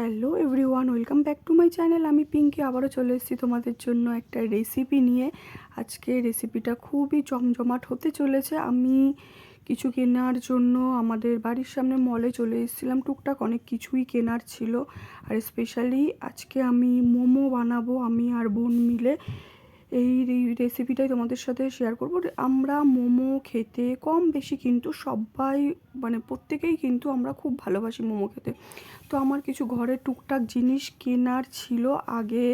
Hello everyone welcome back to my channel আমি পিঙ্কি আবারও চলে এসেছি তোমাদের জন্য একটা রেসিপি নিয়ে। আজকে রেসিপিটা খুবই জমজমাট হতে চলেছে। আমি কিছু কেনার জন্য আমাদের বাড়ির সামনে মলে চলে এসেছিলাম। টুকটাক অনেক কিছুই কেনার ছিল। আর স্পেশালি আজকে আমি মোমো বানাবো, আমি আর বোন মিলে। এই রেসিপিটাই তোমাদের সাথে শেয়ার করব। আমরা মোমো খেতে কম বেশি কিন্তু সবাই মানে প্রত্যেকেই কিন্তু আমরা খুব ভালোবাসি মোমো খেতে। তো আমার কিছু ঘরে টুকটাক জিনিস কেনার ছিল, আগে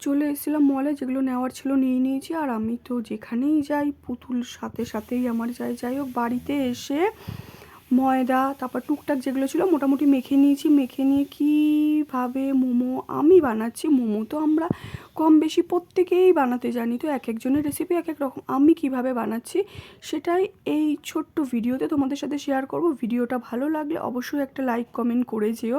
চলে এসেছিলাম মলে যেগুলো নেওয়ার ছিল নিয়ে নিয়েছি। আর আমি তো যেখানেই যাই, পুতুল সাথে সাথেই আমার যাই। যাই হোক, বাড়িতে এসে ময়দা, তারপর টুকটাক যেগুলো ছিল মোটামুটি মেখে নিয়েছি। মেখে নিয়ে কীভাবে মোমো? আমি বানাচ্ছি মোমো তো আমরা কম বেশি প্রত্যেকেই বানাতে জানি। তো এক একজনের রেসিপি এক এক রকম। আমি কীভাবে বানাচ্ছি সেটাই এই ছোট্ট ভিডিওতে তোমাদের সাথে শেয়ার করব। ভিডিওটা ভালো লাগলে অবশ্যই একটা লাইক কমেন্ট করে যেও।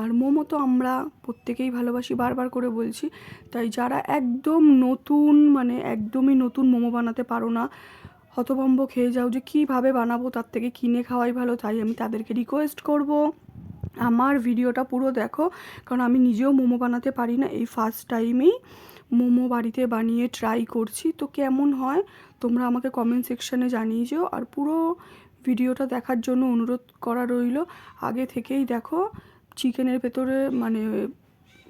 আর মোমো তো আমরা প্রত্যেকেই ভালোবাসি, বারবার করে বলছি। তাই যারা একদম নতুন মানে একদমই নতুন মোমো বানাতে পারো না হতভম্ব খেয়ে যাও যে কীভাবে বানাবো, তার থেকে কিনে খাওয়াই ভালো, তাই আমি তাদেরকে রিকোয়েস্ট করব। আমার ভিডিওটা পুরো দেখো, কারণ আমি নিজেও মোমো বানাতে পারি না, এই ফার্স্ট টাইমেই মোমো বাড়িতে বানিয়ে ট্রাই করছি। তো কেমন হয়, তোমরা আমাকে কমেন্ট সেকশানে জানিয়ে যেও। আর পুরো ভিডিওটা দেখার জন্য অনুরোধ করা রইল, আগে থেকেই দেখো চিকেনের ভেতরে মানে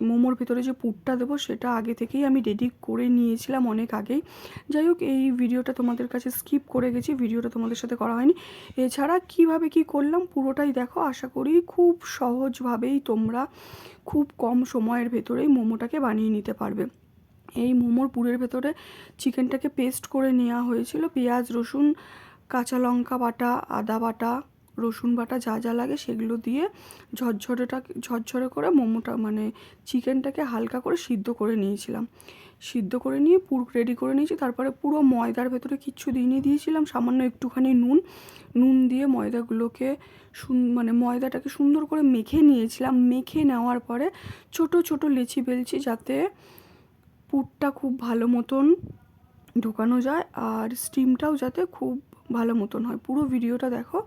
মোমোর ভেতরে যে পুরটা দেবো, সেটা আগে থেকেই আমি রেডি করে নিয়েছিলাম অনেক আগেই। যাই হোক, এই ভিডিওটা তোমাদের কাছে স্কিপ করে গেছি, ভিডিওটা তোমাদের সাথে করা হয়নি। এছাড়া কীভাবে কি করলাম, পুরোটাই দেখো, আশা করি খুব সহজভাবেই তোমরা খুব কম সময়ের ভেতরেই মোমোটাকে বানিয়ে নিতে পারবে। এই মোমোর পুরের ভেতরে চিকেনটাকে পেস্ট করে নেওয়া হয়েছিল। পেঁয়াজ, রসুন, কাঁচা লঙ্কা বাটা, আদা বাটা রসুন বাটা যা যা লাগে সেগুলো দিয়ে ঝরঝরেটা, ঝরঝরে করে মোমোটা মানে চিকেনটাকে হালকা করে সিদ্ধ করে নিয়েছিলাম। সিদ্ধ করে নিয়ে পুর রেডি করে নিয়েছি। তারপরে পুরো ময়দার ভেতরে কিচ্ছু দিইনি, দিয়েছিলাম সামান্য একটুখানি নুন। নুন দিয়ে ময়দাগুলোকে সুন মানে ময়দাটাকে সুন্দর করে মেখে নিয়েছিলাম। মেখে নেওয়ার পরে ছোট ছোট লেচি বেলছি যাতে পুরটা খুব ভালো মতন ঢোকানো যায় আর স্টিমটাও যাতে খুব ভালো মতন হয়। পুরো ভিডিওটা দেখো,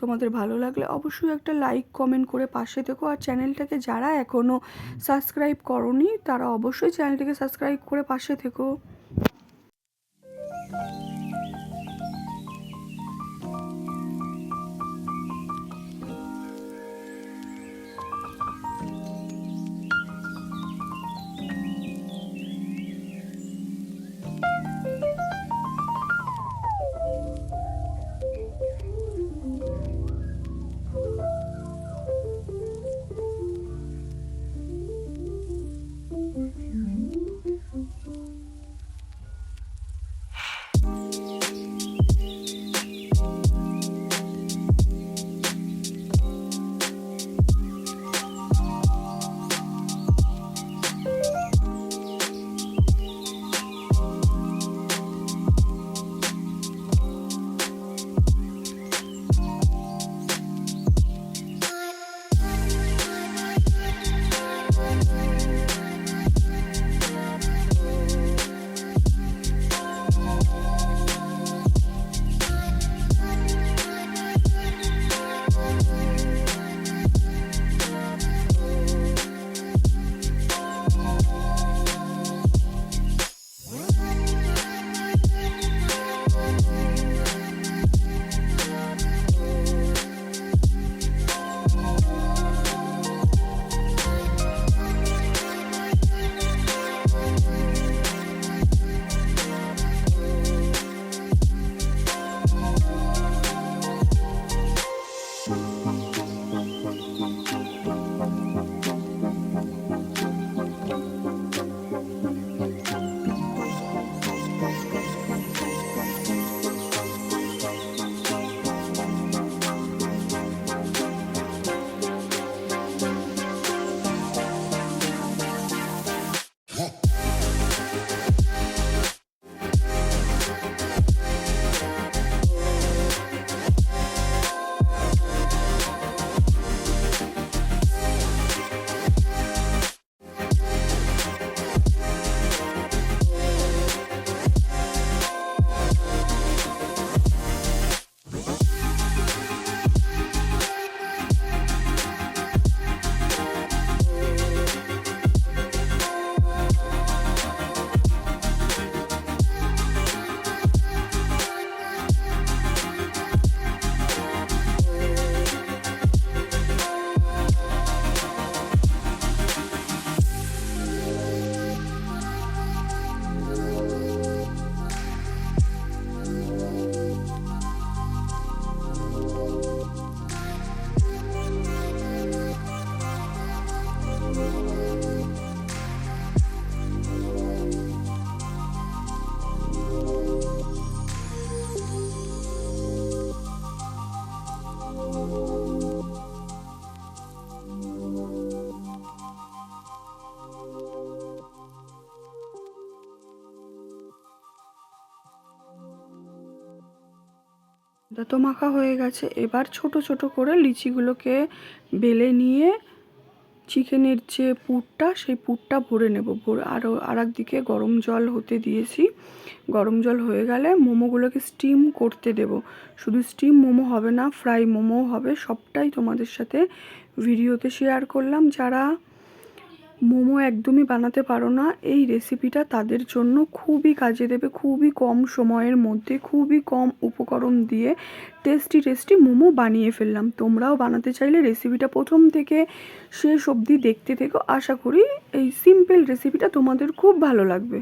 তোমাদের ভালো লাগলে অবশ্যই একটা লাইক কমেন্ট করে পাশে থেকো। আর চ্যানেলটাকে যারা এখনও সাবস্ক্রাইব করনি, তারা অবশ্যই চ্যানেলটাকে সাবস্ক্রাইব করে পাশে থেকো। এটা তো মাখা হয়ে গেছে। এবার ছোট ছোট করে লিচিগুলোকে বেলে নিয়ে চিকেনের যে পুরটা, সেই পুরটা ভরে নেব। ভরে আরও আর দিকে গরম জল হতে দিয়েছি। গরম জল হয়ে গেলে মোমোগুলোকে স্টিম করতে দেব। শুধু স্টিম মোমো হবে না, ফ্রাই মোমো হবে। সবটাই তোমাদের সাথে ভিডিওতে শেয়ার করলাম। যারা মোমো একদমই বানাতে পারো না। এই রেসিপিটা তাদের জন্য খুবই কাজে দেবে, খুবই কম সময়ের মধ্যে, খুবই কম উপকরণ দিয়ে টেস্টি টেস্টি মোমো বানিয়ে ফেললাম। তোমরাও বানাতে চাইলে রেসিপিটা প্রথম থেকে শেষ অবধি দেখতে থেকো। আশা করি এই সিম্পল রেসিপিটা তোমাদের খুব ভালো লাগবে।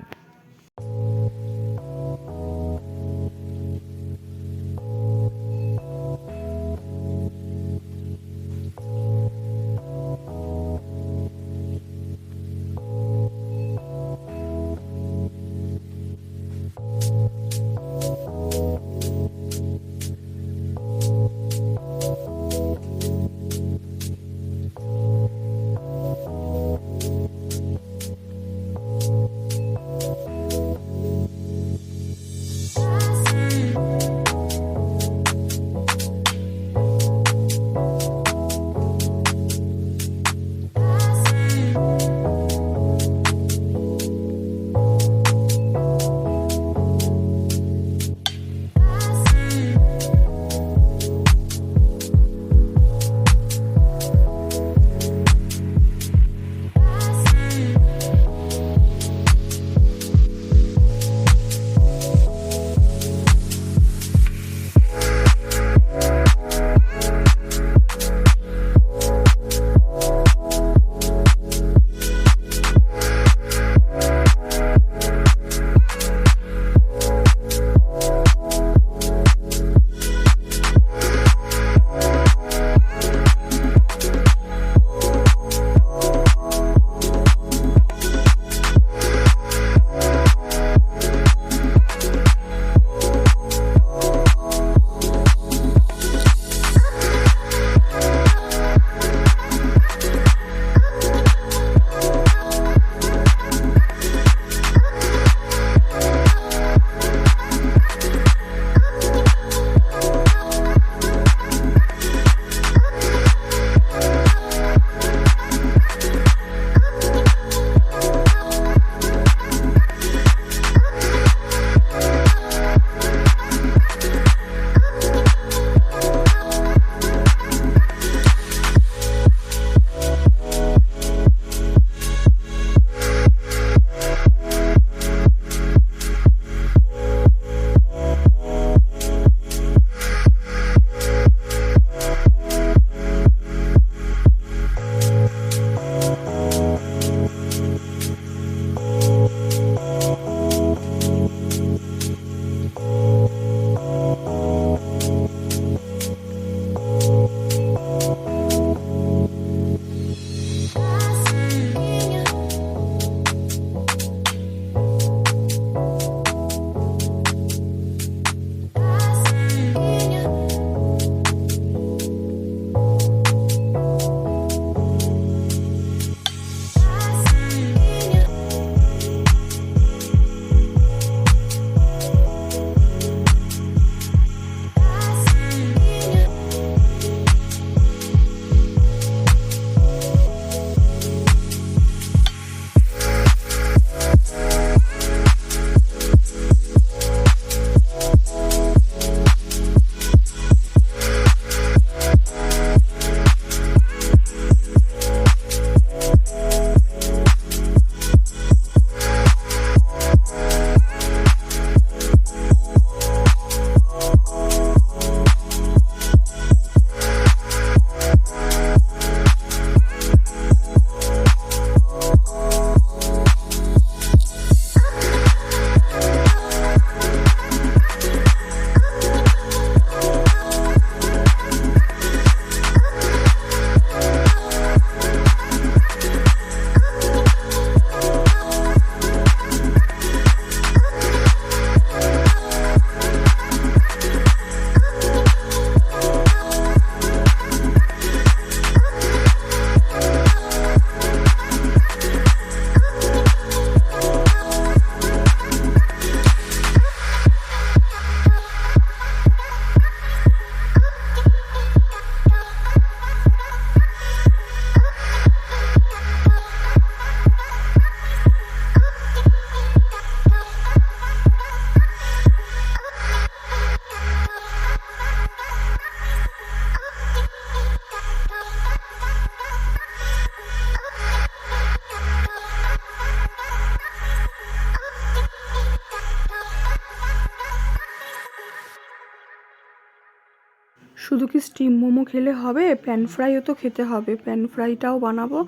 শুধু কি স্টিম মোমো খেলে হবে? প্যান ফ্রাইও তো খেতে হবে। প্যান ফ্রাইটাও বানাবো।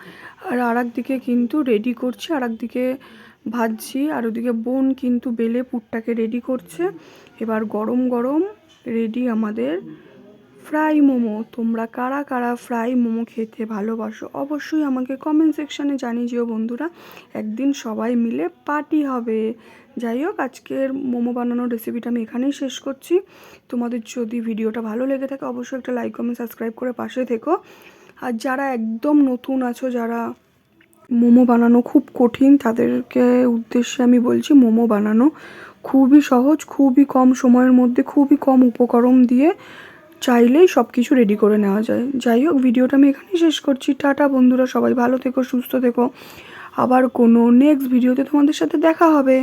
আর আর একদিকে কিন্তু রেডি করছি আর একদিকে ভাজছি। আর ওদিকে বোন কিন্তু বেলে পুরটাকে রেডি করছে। এবার গরম গরম রেডি আমাদের ফ্রাই মোমো। তোমরা কারা কারা ফ্রাই মোমো খেতে ভালোবাসো অবশ্যই আমাকে কমেন্ট সেকশানে জানিয়ে যেও বন্ধুরা। একদিন সবাই মিলে পার্টি হবে। যাই হোক, আজকের মোমো বানানোর রেসিপিটা আমি এখানেই শেষ করছি। তোমাদের যদি ভিডিওটা ভালো লেগে থাকে, অবশ্যই একটা লাইক কমেন্ট সাবস্ক্রাইব করে পাশে থেকো। আর যারা একদম নতুন আছো, যারা মোমো বানানো খুব কঠিন, তাদেরকে উদ্দেশ্যে আমি বলছি মোমো বানানো খুবই সহজ, খুবই কম সময়ের মধ্যে, খুবই কম উপকরণ দিয়ে চাইলেই সব কিছু রেডি করে নেওয়া যায়। যাই হোক, ভিডিওটা আমি এখানেই শেষ করছি। টাটা বন্ধুরা, সবাই ভালো থেকো, সুস্থ থেকো। আবার কোনো নেক্সট ভিডিওতে তোমাদের সাথে দেখা হবে।